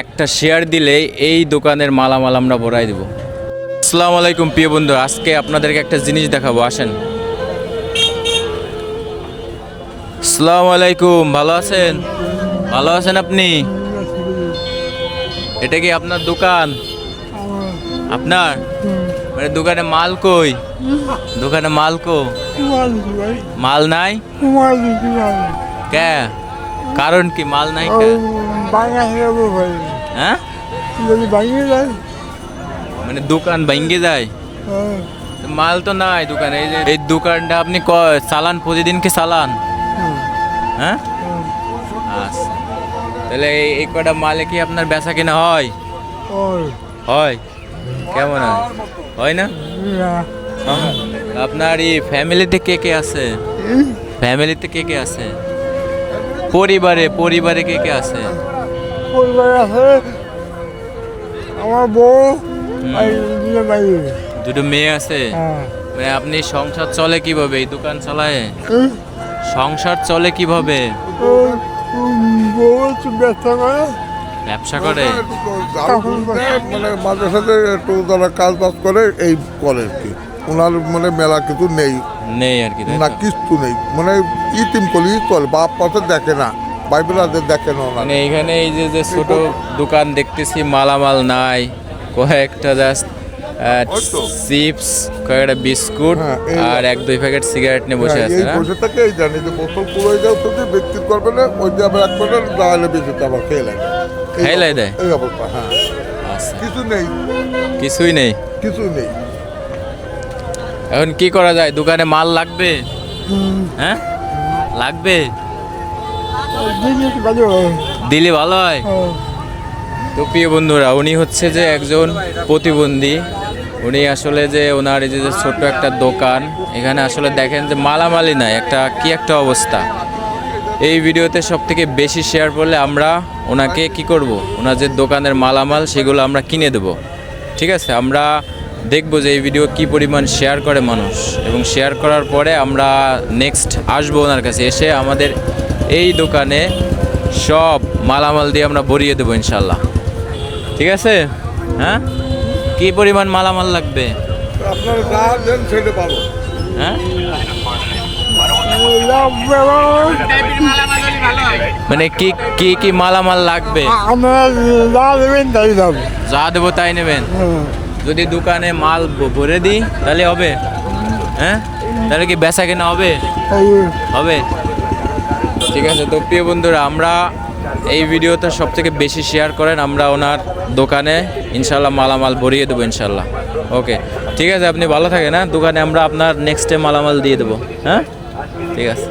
একটা শেয়ার দিলে এই দোকানের মালামাল আমরা ভরাই দেব। আসসালামু আলাইকুম প্রিয় বন্ধু। আজকে আপনাদেরকে একটা জিনিস দেখাবো আসেন। আসসালামু আলাইকুম ভালো আছেন? ভালো আছেন আপনি? এটা কি আপনার দোকান? আপনার? মানে দোকানে মাল কই? দোকানে মাল কো মাল নাই? কে? কারণ কি? মাল নাই হ্যাঁ মানে দোকান ভাঙ্গে যায়? মাল তো নাই দোকানে এই যে এই দোকানটা আপনি ক- চালান প্রতিদিন কি চালান? হ্যাঁ? আচ্ছা। তাহলে এই এই কটা মালে কি আপনার বেচা কিনা হয়? হয়। কেমন হয়? হয় না? আপনার এই ফ্যামিলিতে কে কে আছে? ফ্যামিলিতে কে কে আছে? পরিবারে পরিবারে কে কে আছে? পরিবার আছে আমার বউ আর দুটো ভাই দুটো মেয়ে আছে? হ্যাঁ। মানে আপনি সংসার চলে কীভাবে? এই দোকান চালায়? সংসার চলে কীভাবে? ব্যবসা করে। মানে মাঝে সাথে একটু তারা কাজ বাজ করে এই করে আর কি। ওনার মানে মেলা কিছু নেই। নেই আর কি না? কিছু নেই। মানে ইতিম কলি চলে বাপ পাশে দেখে না বাইবেলাদের দেখে না মানে এখানে এই যে যে ছোট দোকান দেখতেছি মালামাল নাই কয়েকটা জাস্ট চিপস কয়েকটা বিস্কুট হ্যাঁ, আর এক দুই প্যাকেট সিগারেট নিয়ে বসে হ্যাঁ, আছে না? বসে থেকে এই জানি যে বোতল পুরোই যাও তো বিক্রি করবে না ওই যে আবার এক প্যাকেট দাঁড়ালে বেঁচেতে আবার খেয়ে লাগে খেয়ে লাগে দেয়? এই অবস্থা হ্যাঁ। আচ্ছা, কিছু নেই। কিছুই নেই? কিছু নেই। এখন কি করা যায়? দোকানে মাল লাগবে? হ্যাঁ? লাগবে? দিলে ভালো হয়? তো প্রিয় বন্ধুরা উনি হচ্ছে যে একজন প্রতিবন্ধী। উনি আসলে যে ওনার এই যে যে ছোট্ট একটা দোকান এখানে আসলে দেখেন যে মালামালি নাই। একটা কি একটা অবস্থা। এই ভিডিওতে সব থেকে বেশি শেয়ার করলে আমরা ওনাকে কি করব? ওনার যে দোকানের মালামাল সেগুলো আমরা কিনে দেব। ঠিক আছে? আমরা দেখব যে এই ভিডিও কি পরিমাণ শেয়ার করে মানুষ। এবং শেয়ার করার পরে আমরা নেক্সট আসব ওনার কাছে। এসে আমাদের এই দোকানে সব মালামাল দিয়ে আমরা ভরিয়ে দেবো ইনশাল্লাহ। ঠিক আছে? হ্যাঁ? কি পরিমাণ মালামাল লাগবে? আপনারা যা দেন সেটা ভালো হ্যাঁ? মানে কি কি কি মালামাল লাগবে? যা দেবেন তাই যা দেবো তাই নেবেন? যদি দোকানে মাল ভরে দিই, তাহলে হবে। হ্যাঁ? তাহলে কি বেচা কেনা হবে? হবে। ঠিক আছে, তো প্রিয় বন্ধুরা, আমরা এই ভিডিওটা সব থেকে বেশি শেয়ার করেন আমরা ওনার দোকানে। ইনশাল্লাহ মালামাল ভরিয়ে দেবো ইনশাল্লাহ ওকে ঠিক আছে, আপনি ভালো থাকেন হ্যাঁ? দোকানে আমরা আপনার নেক্সট টাইম মালামাল দিয়ে দেবো হ্যাঁ? ঠিক আছে।